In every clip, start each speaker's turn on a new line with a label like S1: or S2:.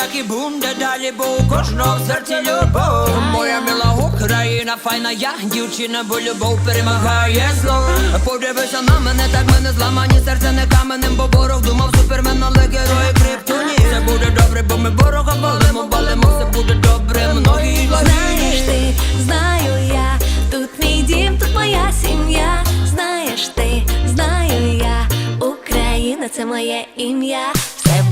S1: так і буде далі, бо у кожного в серці любов. Моя мила Україна, файна я, дівчина, бо любов перемагає зло. Подивися на мене, так мене зламані, серце не каменем, бо ворог думав супермен, але герої криптоні. Все буде добре, бо ми ворога валимо, валимо, все буде добре, многі
S2: Знаєш ти, знаю я, тут мій дім, тут моя сім'я. Знаєш ти, знаю я, Україна це моє ім'я.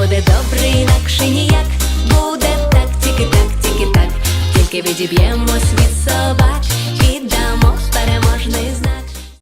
S2: Буде добре, інакше ніяк. Буде так, тільки так, тільки так. Тільки відіб'ємось від собак